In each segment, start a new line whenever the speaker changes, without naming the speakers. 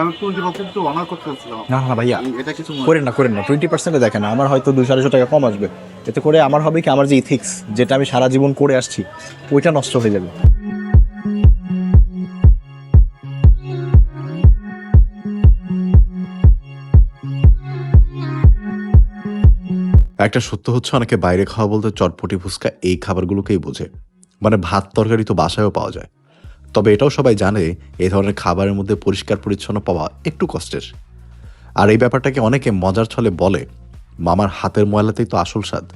আমি twenty percent তো honour করতে চাচ্ছিলাম।
না না ভাইয়া।
এটা কিছু
করেন না করেন না। টোয়েন্টি পার্সেন্টে দেখেন আমার হয়তো দুশো আড়াইশো টাকা কম আসবে। এতে করে আমার হবে কি আমার যে ইথিক্স যেটা আমি সারা জীবন করে আসছি ওইটা নষ্ট হয়ে যাবে।
একটা সত্য হচ্ছে অনেকে বাইরে খাওয়া বলতে চটপটি ফুচকা এই খাবারগুলোকেই বোঝে। মানে ভাত তরকারি তো বাসায়ও পাওয়া যায়। তবে এটাও সবাই জানে এই ধরনের খাবারের মধ্যে পরিষ্কার পরিচ্ছন্ন পাওয়া একটু কষ্টের। আর এই ব্যাপারটাকে অনেকে মজার ছলে বলে, মামার হাতের ময়লাতেই তো আসল স্বাদ।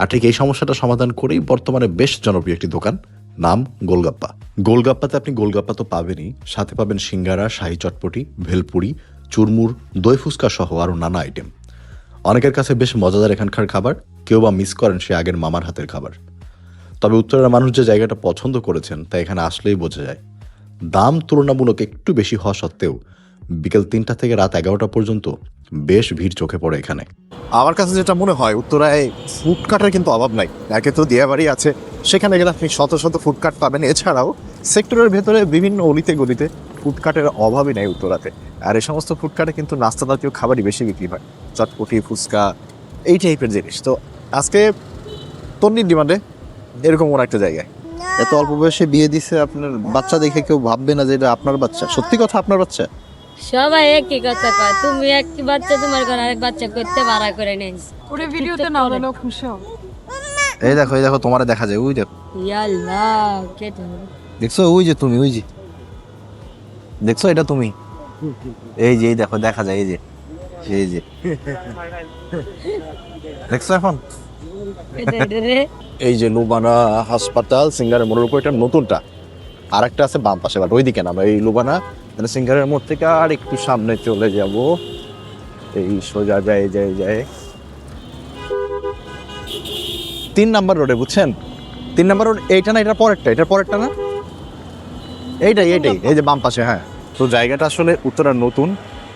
আর ঠিক এই সমস্যাটা সমাধান করেই বর্তমানে বেশ জনপ্রিয় একটি দোকান, নাম গোলগাপ্পা। গোলগাপ্পাতে আপনি গোলগাপ্পা তো পাবেনই। সাথে পাবেন সিঙ্গারা, শাহি চটপটি, ভেলপুরি, চুরমুর, দই ফুচকা সহ আরও নানা আইটেম। অনেকের কাছে বেশ মজাদার এখানকার খাবার, কেউ বা মিস করেন সে আগের মামার হাতের খাবার। তবে উত্তরের মানুষ যে জায়গাটা পছন্দ করেছেন তা এখানে আসলেই বোঝা যায়। দাম তুলনামূলক একটু বেশি হওয়া সত্ত্বেও বিকেল তিনটা থেকে রাত এগারোটা পর্যন্ত বেশ ভিড় চোখে পড়ে এখানে।
আমার কাছে যেটা মনে হয়, উত্তরায় ফুডকার্টের কিন্তু অভাব নাই। একে তো দিয়াবাড়ি আছে, সেখানে গেলে আপনি শত শত ফুডকার্ট পাবেন। এছাড়াও সেক্টরের ভেতরে বিভিন্ন অলিতে গলিতে ফুডকার্টের অভাবই নেই উত্তরাতে। আর এই সমস্ত ফুডকার্টে কিন্তু নাস্তা জাতীয় খাবারই বেশি বিক্রি হয়। চটপটি, ফুচকা, এই টাইপের জিনিস। তো আজকে তন্নির ডিমান্ডে এরকম কোনো একটা জায়গায়?
এত অল্প বয়সে বিয়ে দিছে আপনার বাচ্চা দেখে কেউ ভাববে না যে এটা আপনার বাচ্চা। সত্যি কথা আপনার বাচ্চা?
সবাই একই কথা কয় তুমি একটি বাচ্চা তোমার ঘরে আরেক বাচ্চা করতে ভাড়া করে নেই।
ওরে ভিডিওতে না হলে লোক খুশি হবে
এই দেখো এই দেখো তোমার দেখা যায় ওই দেখো।
ইয়াল্লাহ কেটে হবে।
দেখছ ওই যে তুমি ওই যে। দেখছ এটা তুমি? এই যে এই দেখো দেখা যায় এই যে এই যে। দেখছ এখন?
এই যে লুবানা হাসপাতাল, সিঙ্গারের মোড়ের উপর এটা নতুনটা। আর একটা আছে বাম পাশে, বাট ওইদিকে না এই লুবানা মানে সিঙ্গারের মোড় থেকে আর একটু সামনে চলে যাব। এই সোজা যায় যায় যায়। তিন নাম্বার রোডে, বুঝছেন? তিন নাম্বার রোড, এইটা না, এটার পরেরটা এটার পরেরটা না? এইটাই এইটাই, এই যে বাম পাশে হ্যাঁ। তো জায়গাটা আসলে উত্তরা নতুন।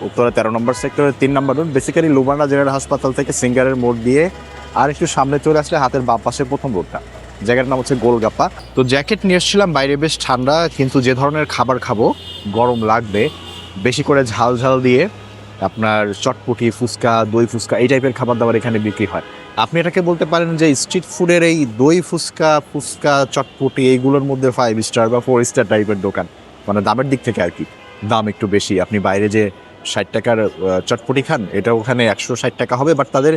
উত্তরা তেরো নম্বর সেক্টরের তিন নম্বর রোড বেসিক্যালি লুবানা জেনারেল হাসপাতাল থেকে সিঙ্গারের মোড় দিয়ে আর একটু সামনে চলে আসলে হাতের বাম পাশে প্রথম রোডটা জায়গাটার নাম হচ্ছে গোলগাপ্পা। তো জ্যাকেট নিয়ে এসেছিলাম, বাইরে বেশ ঠান্ডা, কিন্তু যে ধরনের খাবার খাব, গরম লাগবে। বেশি করে ঝাল ঝাল দিয়ে আপনার চটপটি, ফুচকা, দই ফুচকা, এই টাইপের খাবার দাবার এখানে বিক্রি হয়। আপনি এটাকে বলতে পারেন যে স্ট্রিট ফুডের এই দই ফুচকা ফুচকা, চটপটি, এইগুলোর মধ্যে ফাইভ স্টার বা ফোর স্টার টাইপের দোকান। মানে দামের দিক থেকে আর কি, দাম একটু বেশি। আপনি বাইরে যে ষাট টাকার চটপটি খান এটা ওখানে একশো ষাট টাকা হবে বাট তাদের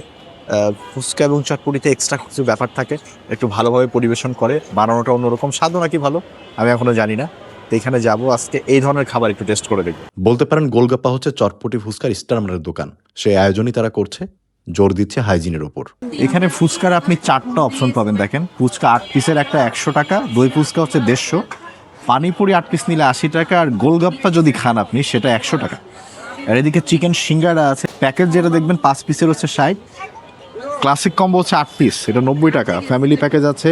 ফুচকা এবং চটপটিতে এক্সট্রা কিছু ব্যাপার থাকে একটু ভালোভাবে পরিবেশন করে বানানোটা অন্যরকম স্বাদও নাকি ভালো আমি এখনও জানি না তো এখানে যাব আজকে এই ধরনের খাবার একটু টেস্ট করে দেখব।
বলতে পারেন গোলগাপ্পা হচ্ছে চটপটি ফুচকার স্টারমারের দোকান সেই আয়োজনই তারা করছে জোর দিচ্ছে হাইজিনের ওপর।
এখানে ফুচকার আপনি চারটা অপশন পাবেন দেখেন ফুচকা আট পিসের একটা একশো টাকা দই ফুচকা হচ্ছে দেড়শো পানিপুরি আট পিস নিলে আশি টাকা আর গোলগাপ্পা যদি খান আপনি সেটা একশো টাকা। আর এদিকে চিকেন সিঙ্গারা আছে। প্যাকেজ যেটা দেখবেন, পাঁচ পিসের হচ্ছে ষাট। ক্লাসিক কম্বো হচ্ছে আট পিস এটা নব্বই টাকা। ফ্যামিলি প্যাকেজ আছে।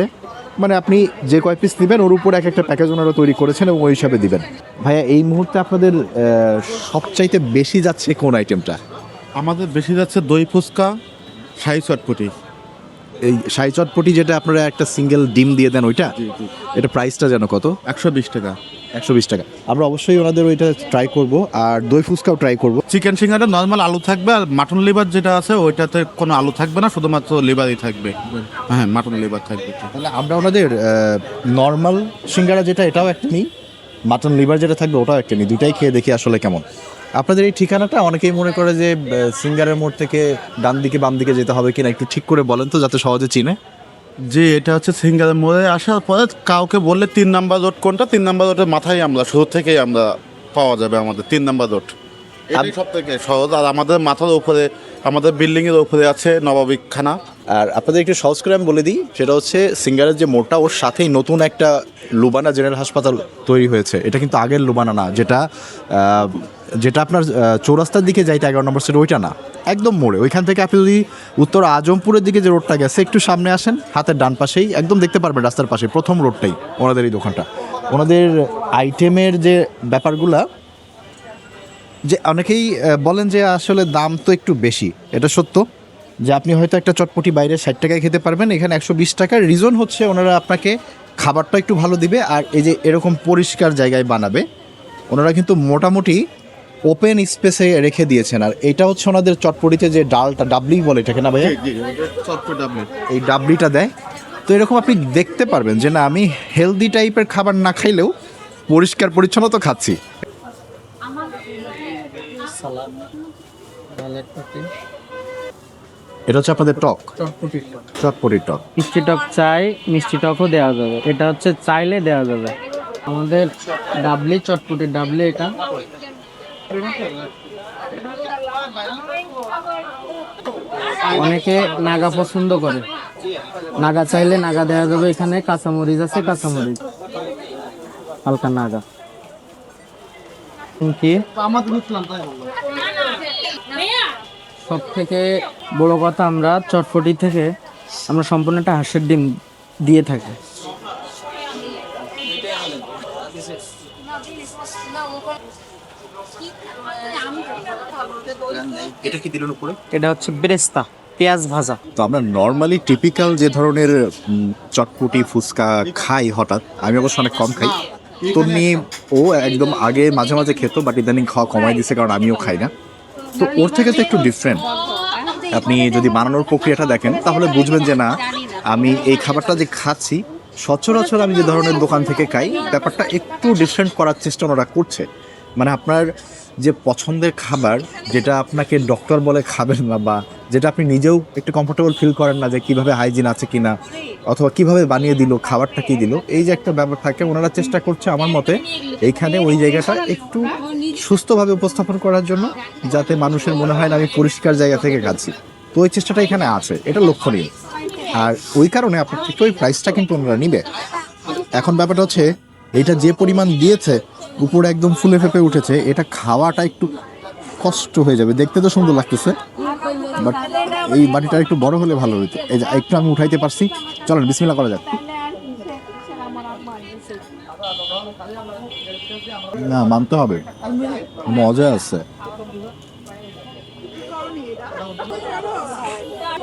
মানে আপনি যে কয় পিস নেবেন, ওর উপর এক একটা প্যাকেজ ওনারা তৈরি করেছেন এবং ওই হিসাবে দিবেন। ভাইয়া, এই মুহূর্তে আপনাদের সবচাইতে বেশি যাচ্ছে কোন আইটেমটা
আমাদের বেশি যাচ্ছে দই ফুচকা সাই চটপটি।
এই শাহি চটপটি যেটা আপনারা একটা সিঙ্গেল ডিম দিয়ে দেন ওইটা এটা প্রাইসটা যেন কত?
একশো বিশ টাকা।
একশো বিশ টাকা। আমরা অবশ্যই ওনাদের ওইটা ট্রাই করব আর দই ফুচকাও ট্রাই করব।
চিকেন সিঙ্গারে নর্মাল আলু থাকবে আর মাটন লিভার যেটা আছে ওইটাতে কোনো আলু থাকবে না শুধুমাত্র লিভারই থাকবে। হ্যাঁ মাটন লিভার থাকবে।
তাহলে আমরা ওনাদের নর্মাল সিঙ্গারা যেটা এটাও একটা নিই মাটন লিভার যেটা থাকবে ওটাও একটা নিই দুটাই খেয়ে দেখি আসলে কেমন। আপনাদের এই ঠিকানাটা? অনেকেই মনে করে যে সিঙ্গারের মোড় থেকে ডান দিকে বাম দিকে যেতে হবে কিনা একটু ঠিক করে বলেন তো যাতে সহজে চিনে।
যে এটা হচ্ছে সিঙ্গারের মোড়ে আসার পরে কাউকে বললে তিন নাম্বার রোড কোনটা? তিন নাম্বার রোডের মাথায় আমরা শুরু থেকেই আমরা পাওয়া যাবে আমাদের তিন নাম্বার রোড। সব থেকে সহজ। আর আমাদের মাথার উপরে আমাদের বিল্ডিংয়ের এর উপরে আছে নবাবিকখানা
আর আপনাদের একটু সহজ করে আমি বলে দিই, সেটা হচ্ছে সিঙ্গারের যে মোড়টা, ওর সাথেই নতুন একটা লুবানা জেনারেল হাসপাতাল তৈরি হয়েছে। এটা কিন্তু আগের লুবানা না, যেটা যেটা আপনার চৌরাস্তার দিকে যাইতে এগারো নম্বর সেট ওইটা না, একদম মোড়ে। ওইখান থেকে আপনি যদি উত্তর আজমপুরের দিকে যে রোডটা গেছে, একটু সামনে আসেন, হাতের ডান পাশেই, একদম দেখতে পারবেন রাস্তার পাশে, প্রথম রোডটাই ওনাদের এই দোকানটা। ওনাদের আইটেমের যে ব্যাপারগুলা, যে অনেকেই বলেন যে আসলে দাম তো একটু বেশি, এটা সত্য। যে আপনি হয়তো একটা চটপটি বাইরে ষাট টাকায় খেতে পারবেন এখানে একশো বিশ টাকার রিজন হচ্ছে ওনারা আপনাকে খাবারটা একটু ভালো দিবে আর এই যে এরকম পরিষ্কার জায়গায় বানাবে ওনারা কিন্তু মোটামুটি ওপেন স্পেসে রেখে দিয়েছেন। আর এটা হচ্ছে ওনাদের চটপটিতে যে ডালটা ডাবলি বলে এটাকে না ভাইয়া? এই ডাবলিটা দেয়। তো এরকম আপনি দেখতে পারবেন যে না আমি হেলদি টাইপের খাবার না খাইলেও পরিষ্কার পরিচ্ছন্ন তো খাচ্ছি। এটা হচ্ছে আপনাদের টক। চটপটির টক।
মিষ্টি টক চাই মিষ্টি টকও দেওয়া যাবে। এটা হচ্ছে চাইলে দেওয়া যাবে। আমাদের ডাবলি চটপটি ডাবলি এটা। অনেকে নাগা পছন্দ করে। নাগা চাইলে নাগা দেওয়া যাবে এখানে। কাঁচামরিচ আছে কাঁচামরিচ। হালকা নাগা। কি সব থেকে বড় কথা আমরা চটপটি থেকে আমরা সম্পূর্ণ একটা হাঁসের ডিম দিয়ে থাকি।
এটা কি দিলেন উপরে?
এটা হচ্ছে বেরেস্তা পেঁয়াজ ভাজা।
তো আমরা নর্মালি টিপিক্যাল যে ধরনের চটপটি ফুচকা খাই হঠাৎ আমি অবশ্য অনেক কম খাই। তন্নি ও একদম আগে মাঝে মাঝে খেত বাট ইদানিং খাওয়া কমাই দিছে কারণ আমিও খাই না। তো ওর থেকে তো একটু ডিফারেন্ট আপনি যদি বানানোর প্রক্রিয়াটা দেখেন, তাহলে বুঝবেন যে না, আমি এই খাবারটা যে খাচ্ছি, সচরাচর আমি যে ধরনের দোকান থেকে খাই, ব্যাপারটা একটু ডিফারেন্ট করার চেষ্টা ওনারা করছে। মানে আপনার যে পছন্দের খাবার, যেটা আপনাকে ডক্টর বলে খাবেন না বা যেটা আপনি নিজেও একটু কমফোর্টেবল ফিল করেন না যে কীভাবে হাইজিন আছে কি না অথবা কীভাবে বানিয়ে দিল, খাবারটা কী দিল, এই যে একটা ব্যাপার থাকে, ওনারা চেষ্টা করছে আমার মতে এইখানে ওই জায়গাটা একটু সুস্থভাবে উপস্থাপন করার জন্য, যাতে মানুষের মনে হয় না আমি পরিষ্কার জায়গা থেকে খাচ্ছি। তো ওই চেষ্টাটা এখানে আছে, এটা লক্ষণীয়। আর ওই কারণে আপনার ঠিক ওই প্রাইসটা কিন্তু ওনারা নিবে। এখন ব্যাপারটা হচ্ছে, এটা যে পরিমাণ দিয়েছে, উপরে একদম ফুলে ফেপে উঠেছে, এটা খাওয়াটা একটু কষ্ট হয়ে যাবে। দেখতে তো সুন্দর লাগতেছে বাট এই বাটিটা একটু বড় হলে ভালো হতো এই যে একটু আমি উঠাইতে পারছি। চলেন বিসমিল্লা করা যাক। না, মানতে হবে। মজা আছে।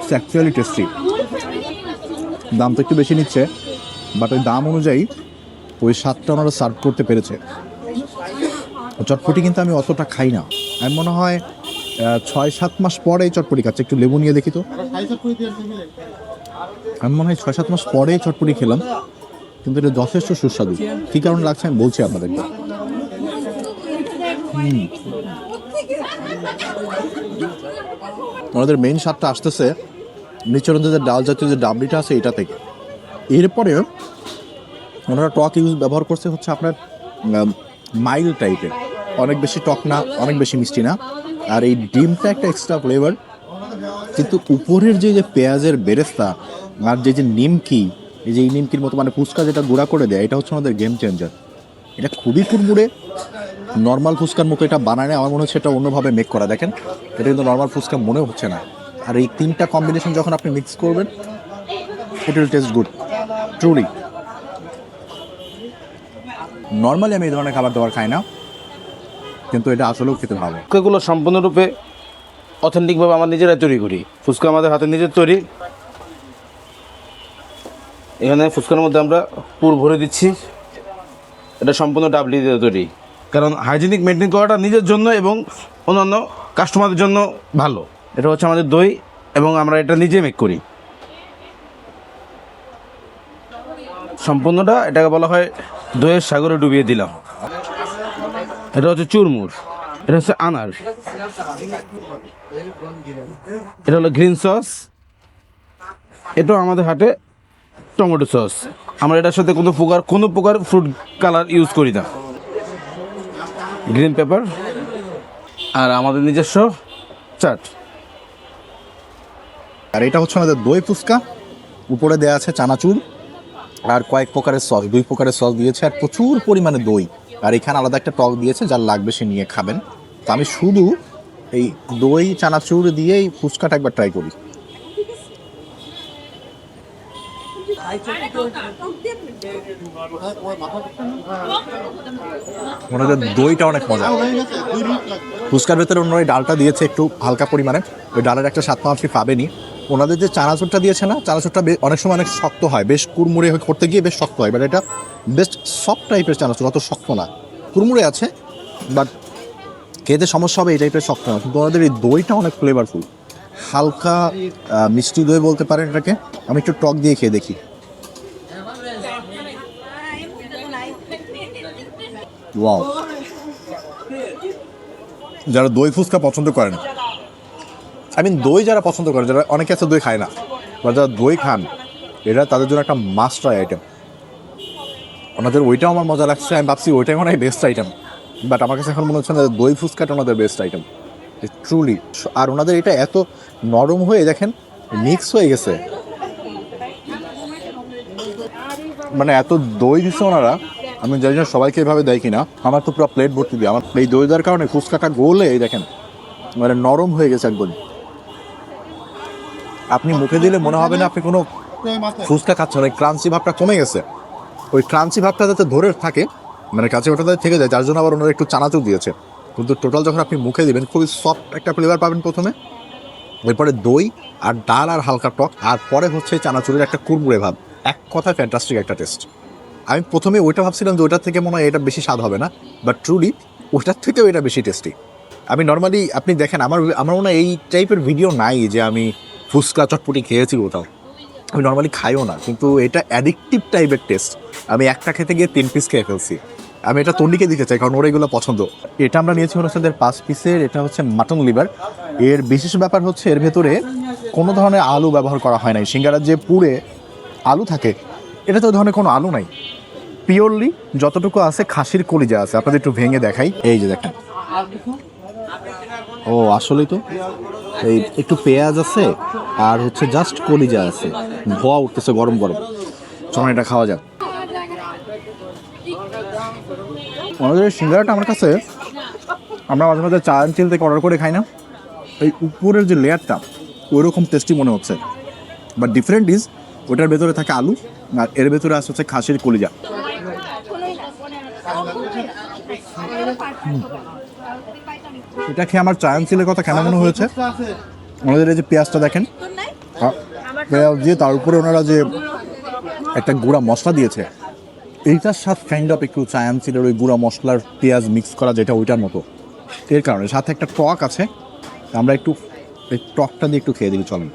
অ্যাকচুয়ালি টেস্টি দাম তো একটু বেশি নিচ্ছে বাট ওই দাম অনুযায়ী ওই স্বাদটা ওনারা সার্ভ করতে পেরেছে। চটপটি কিন্তু আমি অতটা খাই না। আমি মনে হয় ছয়, সাত মাস পরে চটপটি খাচ্ছে। একটু লেবু নিয়ে দেখি তো। আমি মনে হয় ছয়, সাত মাস পরে চটপটি খেলাম, কিন্তু এটা যথেষ্ট সুস্বাদু। কী কারণে লাগছে আমি বলছি আপনাদেরকে। ওনাদের মেইন স্বাদটা আসতেছে নিচের যে ডাল জাতীয় যে ডাবলিটা আছে এটা থেকে। এরপরে ওনারা টক ইউজ ব্যবহার করছে হচ্ছে আপনার মাইল টাইপের। অনেক বেশি টক না, অনেক বেশি মিষ্টি না। আর এই ডিমটা একটা এক্সট্রা ফ্লেভার কিন্তু উপরের যে যে পেঁয়াজের বেরেস্তা আর যে যে নিমকি, এই যে এই নিমকির মতো মানে ফুচকা যেটা গুঁড়া করে দেয়, এটা হচ্ছে আমাদের গেম চেঞ্জার এটা খুবই কুড়মুড়ে নর্মাল ফুচকার মুখে এটা বানায় আমার মনে হচ্ছে এটা অন্যভাবে মেক করা। দেখেন, এটা কিন্তু নর্মাল ফুচকা মনে হচ্ছে না। আর এই তিনটা কম্বিনেশন যখন আপনি মিক্স করবেন it will taste good truly normally আমি এই ধরনের খাবার দাবার খাই না। কিন্তু এটা আসলেও খেতে ভালো।
ফুচকাগুলো সম্পূর্ণরূপে অথেন্টিকভাবে আমরা নিজেরাই তৈরি করি। ফুচকা আমাদের হাতে নিজের তৈরি। এখানে ফুচকার মধ্যে আমরা পুর ভরে দিচ্ছি। এটা সম্পূর্ণ ডাবলি দিয়ে তৈরি। কারণ হাইজিনিক মেনটেন করাটা নিজের জন্য এবং অন্যান্য কাস্টমারদের জন্য ভালো। এটা হচ্ছে আমাদের দই এবং আমরা এটা নিজে মেক করি। সম্পূর্ণটা এটাকে বলা হয় দইয়ের সাগরে ডুবিয়ে দিলাম। এটা হচ্ছে চুরমুর। এটা হচ্ছে আনার। এটা হলো গ্রিন সস। এটাও আমাদের হাটে টমেটো সস। আমরা এটার সাথে কোনো প্রকার কোনো প্রকার ফ্রুট কালার ইউজ করি না। গ্রিন পেপার আর আমাদের নিজস্ব চাট।
আর এটা হচ্ছে আমাদের দই ফুচকা। উপরে দেওয়া আছে চানাচুর। আর কয়েক প্রকারের সস, দুই প্রকারের সস দিয়েছে, আর প্রচুর পরিমাণে দই। আর এখানে আলাদা একটা টক দিয়েছে যার লাগবে সে নিয়ে খাবেন। তো আমি শুধু এই দই, চানাচুর দিয়ে এই ফুচকাটা একবার ট্রাই করি। দইটা অনেক মজা। ফুচকার ভেতরে অন্য ডালটা দিয়েছে একটু হালকা পরিমাণে। ওই ডালের একটা স্বাদ আপনি পাবেনই। ওনাদের যে চানাচুরটা দিয়েছে না, চানাচুরটা অনেক সময় অনেক শক্ত হয়। বেশ কুড়মুড়ে করতে গিয়ে বেশ শক্ত হয় বাট এটা বেশ সফট টাইপের চানাচুর, অত শক্ত না। কুড়মুড়ে আছে বাট খেতে সমস্যা হবে, এই টাইপের শক্ত না। কিন্তু ওনাদের এই দইটা অনেক ফ্লেভারফুল হালকা মিষ্টি দই বলতে পারেন এটাকে। আমি একটু টক দিয়ে খেয়ে দেখি। ওয়াও যারা দই ফুচকা পছন্দ করেন আই মিন দই যারা পছন্দ করে, যারা অনেকে আছে দই খায় না, বা যারা দই খান এটা তাদের জন্য একটা মাস্ট আইটেম ওনাদের ওইটাও আমার মজা লাগছে, আমি ভাবছি ওইটাই মনে হয় বেস্ট আইটেম বাট আমার কাছে এখন মনে হচ্ছে না দই ফুচকাটা ওনাদের বেস্ট আইটেম ট্রুলি আর ওনাদের এটা এত নরম হয়ে, দেখেন মিক্স হয়ে গেছে। মানে এত দই দিচ্ছে ওনারা, আমি জানি না সবাইকে এভাবে দেয় কিনা। আমার তো পুরো প্লেট ভর্তি দিয়ে, আমার এই দই দেওয়ার কারণে ফুচকাটা গোলে দেখেন মানে নরম হয়ে গেছে একদম আপনি মুখে দিলে মনে হবে না আপনি কোনো ফুচকা খাচ্ছেন, ওই ক্রাঞ্চি ভাবটা কমে গেছে। ওই ক্রাঞ্চি ভাবটা যাতে ধরে থাকে মানে কাছে ওটা থেকে যায়, যার জন্য আবার ওনারা একটু চানাচুর দিয়েছে। কিন্তু টোটাল যখন আপনি মুখে দিবেন, খুবই সফট একটা ফ্লেভার পাবেন প্রথমে। এরপরে দই আর ডাল আর হালকা টক, আর পরে হচ্ছে চানাচুরের একটা কুরমুড়ে ভাব। এক কথায় ফ্যান্টাস্টিক একটা টেস্ট আমি প্রথমে ওইটা ভাবছিলাম যে ওইটার থেকে মনে হয় এটা বেশি স্বাদ হবে না বাট ট্রুলি ওইটার থেকেও এটা বেশি টেস্টি আমি নর্মালি আপনি দেখেন, আমার আমার মনে হয় এই টাইপের ভিডিও নাই যে আমি ফুচকা চটপটি খেয়েছি কোথাও। আমি নর্মালি খাইও না, কিন্তু এটা অ্যাডিকটিভ টাইপের টেস্ট আমি একটা খেতে গিয়ে তিন পিস খেয়ে ফেলছি। আমি এটা তন্ডিকে দিতে চাই, কারণ ওর এগুলো পছন্দ। এটা আমরা নিয়েছি হচ্ছে ওদের পাঁচ পিসের এটা হচ্ছে মাটন লিভার এর বিশেষ ব্যাপার হচ্ছে এর ভেতরে কোনো ধরনের আলু ব্যবহার করা হয় নাই। সিঙ্গারার যে পুরে আলু থাকে এটা তো ধরনের কোনো আলু নাই। পিওরলি যতটুকু আছে খাসির কলিজা আছে। আপনাদের একটু ভেঙে দেখাই। এই যে দেখেন। ও আসলেই তো এই একটু পেঁয়াজ আছে আর হচ্ছে জাস্ট কলিজা আছে ধোয়া উঠতেছে গরম গরম চলুন এটা খাওয়া যাক আমাদের সিঙ্গারাটা আমার কাছে আমরা মাঝে মাঝে চা চিল থেকে অর্ডার করে খাই না এই উপরের যে লেয়ারটা ওইরকম টেস্টি মনে হচ্ছে বাট ডিফারেন্ট ইজ ওটার ভেতরে থাকে আলু আর এর ভেতরে আসে হচ্ছে খাসির কলিজা এটা খেয়ে আমার চায়ন সিলের কথা কেন মনে হয়েছে? ওনাদের এই যে পেঁয়াজটা দেখেন। পেঁয়াজ দিয়ে তার উপরে ওনারা যে একটা গুঁড়া মশলা দিয়েছে, এইটার সাথে কাইন্ড অফ একটু চায়ান সিলের ওই গুঁড়া মশলার পেঁয়াজ মিক্স করা যেটা ওইটার মতো। এর কারণে সাথে একটা টক আছে, আমরা একটু এই টকটা দিয়ে একটু খেয়ে দিই চলেন।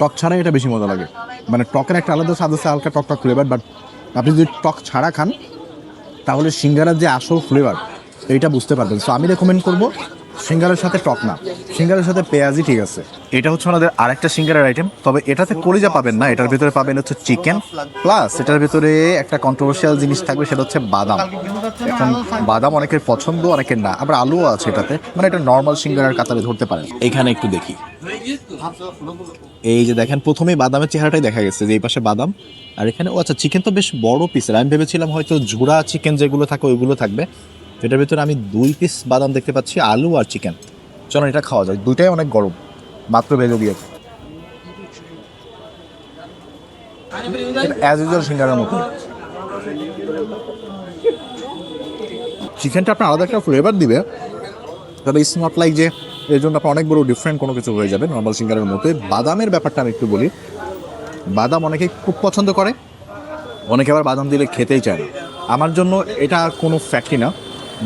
টক ছাড়া এটা বেশি মজা লাগে। মানে টকের একটা আলাদা স্বাদ আছে, হালকা টক টক ফ্লেভার বাট আপনি যদি টক ছাড়া খান, তাহলে সিঙ্গারার যে আসল ফ্লেভার এইটা বুঝতে পারবেন। সো আমি রেকমেন্ড করব সিঙ্গারের সাথে টক না। সিঙ্গারের সাথে পেঁয়াজই ঠিক আছে। এটা হচ্ছে আমাদের আরেকটা সিঙ্গারের আইটেম তবে এটাতে কলিজা পাবেন না এটার ভিতরে পাবেন হচ্ছে চিকেন প্লাস এটার ভিতরে একটা কন্ট্রোভার্সিয়াল জিনিস থাকবে সেটা হচ্ছে বাদাম। এখন বাদাম অনেকের পছন্দ অনেকের না আবার আলুও আছে এটাতে মানে এটা নর্মাল সিঙ্গারার কাতারে ধরতে পারেন। এখানে একটু দেখি। এই যে দেখেন প্রথমেই বাদামের চেহারাটাই দেখা গেছে যে এই পাশে বাদাম আর এখানে ও আচ্ছা চিকেন তো বেশ বড় পিসের আমি ভেবেছিলাম হয়তো ঝুড়া চিকেন যেগুলো থাকে ওইগুলো থাকবে। এটার ভিতরে আমি দুই পিস বাদাম দেখতে পাচ্ছি, আলু আর চিকেন চলো এটা খাওয়া যায় দুইটাই অনেক গরম, মাত্র ভেজে দিয়ে। অ্যাজ ইউজুয়াল সিঙ্গারার মতো চিকেনটা আপনার আলাদা একটা ফ্লেভার দিবে। তবে ইটস নট লাইক যে এর জন্য আপনার অনেক বড় ডিফারেন্ট কোনো কিছু হয়ে যাবে নর্মাল সিঙ্গারের মতো বাদামের ব্যাপারটা আমি একটু বলি। বাদাম অনেকে খুব পছন্দ করে, অনেকে আবার বাদাম দিলে খেতেই চায় না। আমার জন্য এটা কোনো ফ্যাক্টরি না।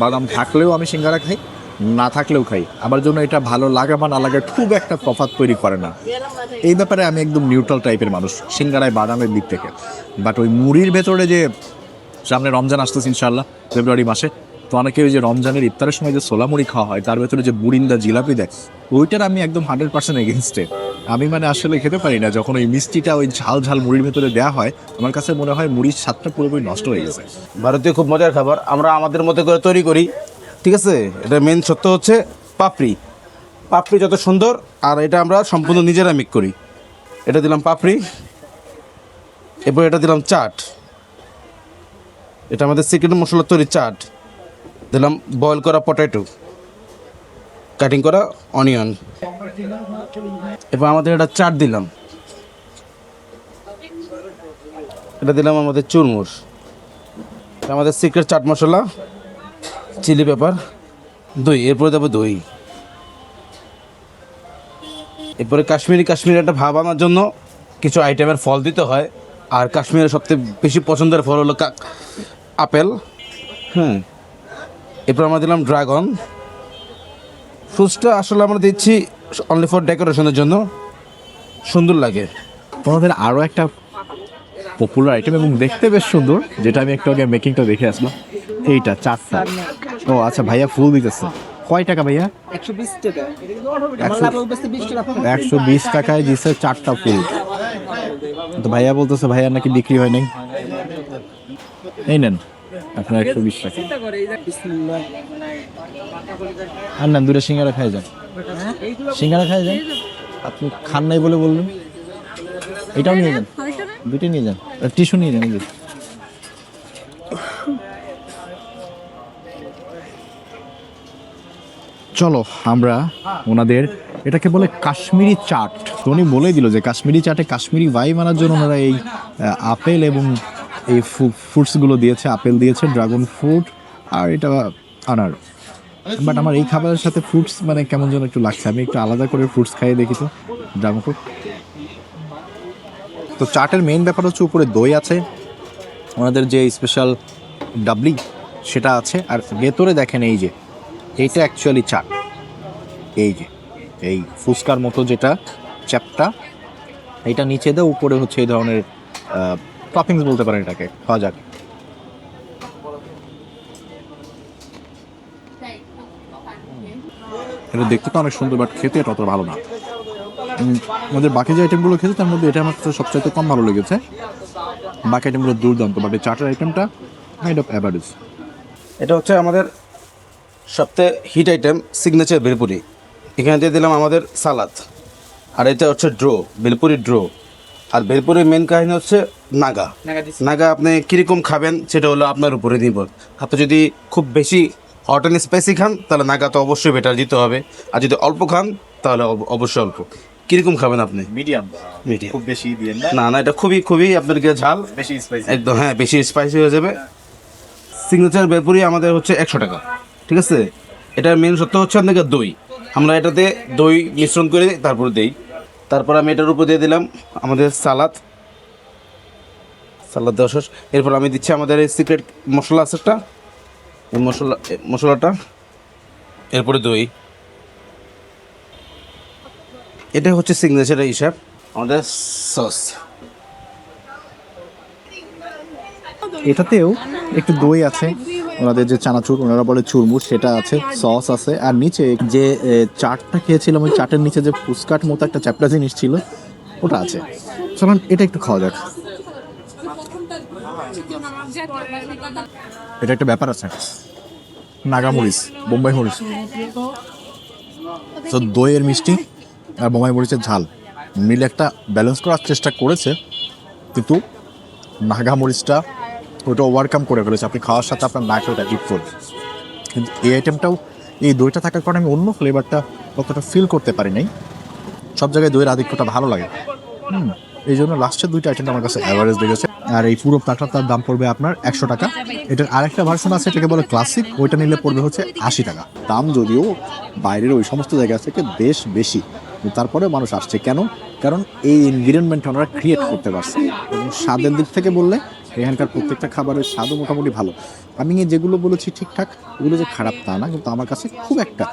বাদাম থাকলেও আমি সিঙ্গারা খাই, না থাকলেও খাই। আমার জন্য এটা ভালো লাগে বা না লাগে খুব একটা তফাৎ তৈরি করে না। এই ব্যাপারে আমি একদম নিউট্রাল টাইপের মানুষ, সিঙ্গারায় বাদামের দিক থেকে। বাট ওই মুড়ির ভেতরে যে সামনে রমজান আসতেছে ইনশাল্লাহ ফেব্রুয়ারি মাসে, তো অনেকে ওই যে রমজানের ইফতারের সময় যে সোলা মুড়ি খাওয়া হয়, তার ভেতরে যে বুড়িন্দা জিলাপি দেয়, ওইটার আমি একদম হান্ড্রেড পার্সেন্ট এগেনস্টে আমি মানে আসলে খেতে পারি না। যখন ওই মিষ্টিটা ওই ঝাল ঝাল মুড়ির ভেতরে দেওয়া হয়, আমার কাছে মনে হয় মুড়ির স্বাদটা পুরোপুরি নষ্ট হয়ে গেছে।
ভারতীয় খুব মজার খাবার। আমরা আমাদের মতো করে তৈরি করি। ঠিক আছে? এটা মেন সত্য হচ্ছে পাপড়ি। পাপড়ি যত সুন্দর, আর এটা আমরা সম্পূর্ণ নিজেরা মেক করি। এটা দিলাম পাপড়ি। এরপর এটা দিলাম চাট। এটা আমাদের সিক্রেট মশলা তৈরি চাট। দিলাম বয়েল করা পটেটো কাটিং করা অনিয়ন এবার আমাদের এটা চাট দিলাম। এটা দিলাম আমাদের চুরমুর। আমাদের secret chaat masala chili pepper দই। এরপরে দেবো দই। এরপরে কাশ্মীরি কাশ্মীরি একটা ভাব আনার জন্য কিছু আইটেমের ফল দিতে হয়। আর কাশ্মীরের সবচেয়ে বেশি পছন্দের ফল হলো আপেল। হুম। এরপর আমরা দিলাম ড্রাগন ফ্রুটসটা আসলে আমরা দিচ্ছি অনলি ফর ডেকোরেশনের জন্য। সুন্দর লাগে।
তোমাদের আরও একটা পপুলার আইটেম এবং দেখতে বেশ সুন্দর যেটা আমি একটু আগে মেকিংটা দেখে আসলাম। এইটা চারটা। ও আচ্ছা ভাইয়া ফুল দিতেছে। কয় টাকা ভাইয়া? একশো একশো বিশ টাকায় দিচ্ছে চারটা ফুল। তো ভাইয়া বলতেছে ভাইয়া নাকি বিক্রি হয় নাই? এই নেন আপনার একশো বিশ টাকা। আর নেন দুটো সিঙ্গারা খাই যান সিঙ্গারা খাই যান আপনি খান নাই বলে বললেন। এটাও নিয়ে যান। দুটো নিয়ে যান। টিস্যু নিয়ে যান যে। চলো, আমরা ওনাদের এটাকে বলে কাশ্মীরি চাট। তো উনি বলেই দিল যে কাশ্মীরি চাটে কাশ্মীরি ভাই মানার জন্য ওনারা এই আপেল এবং এই ফ্রুটসগুলো দিয়েছে, আপেল দিয়েছে ড্রাগন ফ্রুট আর এটা আনার। বাট আমার এই খাবারের সাথে ফ্রুটস মানে কেমন যেন একটু লাগছে। আমি একটু আলাদা করে ফ্রুটস খাইয়ে দেখি তো। ড্রাগন ফ্রুট তো চাটের মেইন ব্যাপার হচ্ছে উপরে দই আছে। ওনাদের যে স্পেশাল ডাবলি, সেটা আছে। আর ভেতরে দেখেন এই যে, এইটা অ্যাকচুয়ালি চাট। এই যে, এই ফুচকার মতো যেটা, চ্যাপটা। এইটা নিচে দেয় উপরে হচ্ছে এই ধরনের টপিংস বলতে পারেন এটাকে। খাওয়া যাক। এটা দেখতে তো অনেক সুন্দর বাট খেতে এটা অত ভালো না। আমাদের বাকি যে আইটেমগুলো খেয়েছে তার মধ্যে এটা আমার কাছে সবচাইতে কম ভালো লেগেছে। বাকি আইটেমগুলো দুর্দান্ত বাট এই চাটের আইটেমটা কাইন্ড অফ অ্যাভারেজ
এটা হচ্ছে আমাদের সবথেকে হিট আইটেম সিগনেচার বেলপুরি। এখানে দিয়ে দিলাম আমাদের সালাদ। আর এটা হচ্ছে ড্রো বেলপুরি ড্রো আর বেলপুরির মেন কাহিনী হচ্ছে নাগা। নাগা আপনি কীরকম খাবেন সেটা হলো আপনার উপরে নির্ভর। আপনি যদি খুব বেশি হট অ্যান্ড স্পাইসি খান তাহলে নাগা তো অবশ্যই বেটার দিতে হবে। আর যদি অল্প খান তাহলে অব- অবশ্যই অল্প। কীরকম খাবেন আপনি?
মিডিয়াম
মিডিয়াম
খুব বেশি দিয়ে
না? না এটা খুবই খুবই আপনার গিয়ে ঝাল।
বেশি স্পাইসি
একদম হ্যাঁ বেশি স্পাইসি হয়ে যাবে। সিগনেচার বেলপুরি আমাদের হচ্ছে একশো টাকা। ঠিক আছে? এটার মেন সত্য হচ্ছে আপনাকে দই। আমরা এটাতে দই মিশ্রণ করে তারপর দেই। তারপর আমি এটার উপর দিয়ে দিলাম আমাদের সালাদ। সালাদ দেওয়া শেষ। এরপর আমি দিচ্ছি আমাদের এই সিক্রেট মশলা আছে একটা এই মশলা মশলাটা? এরপরে দই। এটা হচ্ছে সিগনেচারের হিসাব আমাদের সস
এটাতেও একটু দই আছে ওনাদের যে চানাচুর ওনারা বলে চুরমুর সেটা আছে সস আছে। আর নিচে যে চাটটা খেয়েছিলাম ওই চাটের নিচে যে ফুচকাট মতো একটা চ্যাপটা জিনিস ছিল ওটা আছে। চলুন এটা একটু খাওয়া যাক। এটা একটা ব্যাপার আছে। নাগা মরিচ, বোম্বাই মরিচ। তো দইয়ের মিষ্টি আর বোম্বাই মরিচের ঝাল মিলে একটা ব্যালেন্স করার চেষ্টা করেছে, কিন্তু নাগা মরিচটা ওটা ওভারকাম করে ফেলেছে। আপনি খাওয়ার সাথে আপনার নাকে ওটা হিট করবে। কিন্তু এই আইটেমটাও এই দইটা থাকার কারণে আমি অন্য ফ্লেভারটা অতটা ফিল করতে পারি নাই। সব জায়গায় দইয়ের আধিক্যটা ভালো লাগে। হুম। এই জন্য লাস্টের দুইটা আইটেম আমার কাছে অ্যাভারেজ লেগেছে। আর এই পুরো প্যাকটার দাম পড়বে আপনার একশো টাকা। এটার আরেকটা ভার্সন আছে, এটাকে বলে ক্লাসিক ওইটা নিলে পড়বে হচ্ছে আশি টাকা। দাম যদিও বাইরের ওই সমস্ত জায়গা থেকে বেশ বেশি তারপরে মানুষ আসছে। কেন? কারণ এই ইনগ্রিডিয়েন্টটা ওনারা ক্রিয়েট করতে পারছে। এবং স্বাদের দিক থেকে বললে, এখানকার প্রত্যেকটা খাবারের স্বাদও মোটামুটি ভালো। আমি যেগুলো বলেছি ঠিকঠাক, ওগুলো যে খারাপ তা না, কিন্তু আমার কাছে খুব একটা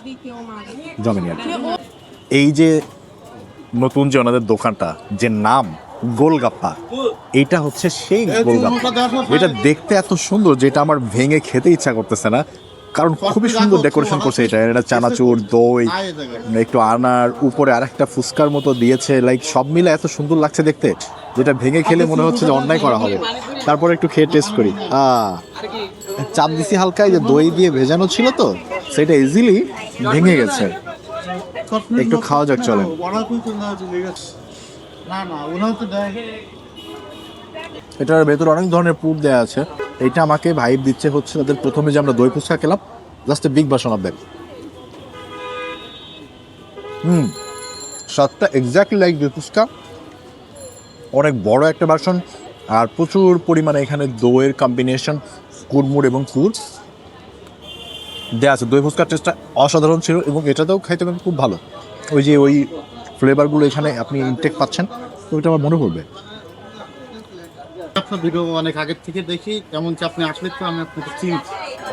জমেনি আর। এই যে নতুন যে ওনাদের দোকানটা, যে নাম গোলগাপ্পা। এটা হচ্ছে সেই গোলগাপ্পা। এটা দেখতে এত সুন্দর যেটা আমার ভেঙে খেতে ইচ্ছা করতেছে না। কারণ খুবই সুন্দর ডেকোরেশন করছে এটা। এটা চানাচুর দই একটু আনার উপরে আরেকটা ফুচকার মতো দিয়েছে। লাইক সব মিলে এত সুন্দর লাগছে দেখতে। যেটা ভেঙে খেলে মনে হচ্ছে যে অন্যায় করা হবে। তারপর একটু খেয়ে টেস্ট করি। চাপ দিছি হালকায় যে দই দিয়ে ভেজানো ছিল তো সেটা ইজিলি ভেঙে গেছে। একটু খাওয়া যাক চলেন। এটার ভেতরে অনেক ধরনের পুর দেওয়া আছে। এটা আমাকে ভাইব দিচ্ছে হচ্ছে তাদের প্রথমে যে আমরা দই ফুচকা খেলাম জাস্ট বিগ বাসন অফ দ্যাট হুম, স্বাদটা এক্স্যাক্টলি লাইক দই ফুচকা। অনেক বড় একটা বাসন আর প্রচুর পরিমাণে এখানে দইয়ের কম্বিনেশন কুড়মুড় এবং কুর দেওয়া আছে। দই ফুচকার টেস্টটা অসাধারণ ছিল এবং এটাতেও খাইতে খুব ভালো। ওই যে ওই ফ্লেভারগুলো এখানে আপনি ইনটেক পাচ্ছেন ওইটা আমার মনে পড়বে।
আপনার ভিডিও অনেক আগের থেকে দেখি যেমন কি আপনি আসলে তো আমি আপনাকে চিনি।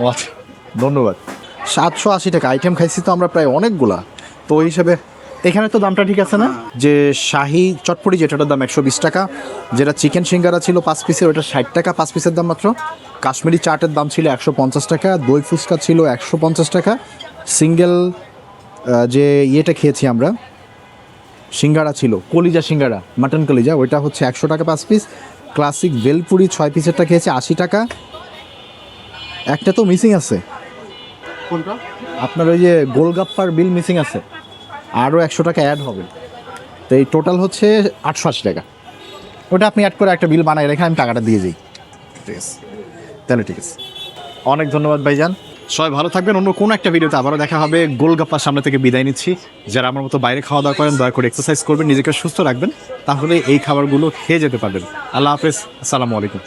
ও আচ্ছা ধন্যবাদ। সাতশো আশি টাকা আইটেম খাইছি তো আমরা প্রায় অনেকগুলা। তো ওই হিসেবে এখানে তো দামটা ঠিক আছে না? যে শাহি চটপটি যেটার দাম একশো বিশ টাকা যেটা চিকেন সিঙ্গারা ছিল পাঁচ পিসের ওটা ষাট টাকা পাঁচ পিসের দাম মাত্র। কাশ্মীরি চাটের দাম ছিল একশো পঞ্চাশ টাকা দই ফুচকা ছিল একশো পঞ্চাশ টাকা। সিঙ্গেল যে ইয়েটা খেয়েছি আমরা সিঙ্গারা ছিল কলিজা সিঙ্গারা মাটন কলিজা ওইটা হচ্ছে একশো টাকা পাঁচ পিস ক্লাসিক বেলপুরি ছয় পিসেরটা খেয়েছি আশি টাকা। একটা তো মিসিং আছে।
কোনটা?
আপনার ওই যে গোলগাপ্পার বিল মিসিং আছে। আরও একশো টাকা অ্যাড হবে। তো এই টোটাল হচ্ছে আটশো আশি টাকা। ওটা আপনি অ্যাড করে একটা বিল বানাই রেখে আমি টাকাটা দিয়ে যাই ঠিক আছে। তাহলে ঠিক আছে। অনেক ধন্যবাদ ভাইজান। সবাই ভালো থাকবেন। অন্য কোনো একটা ভিডিওতে আবারও দেখা হবে। গোলগাপ্পার সামনে থেকে বিদায় নিচ্ছি। যারা আমার মতো বাইরে খাওয়া দাওয়া করেন, দয়া করে এক্সারসাইজ করবেন, নিজেকে সুস্থ রাখবেন। তাহলে এই খাবারগুলো খেয়ে যেতে পারবেন। আল্লাহ হাফেজ। আসসালামু আলাইকুম।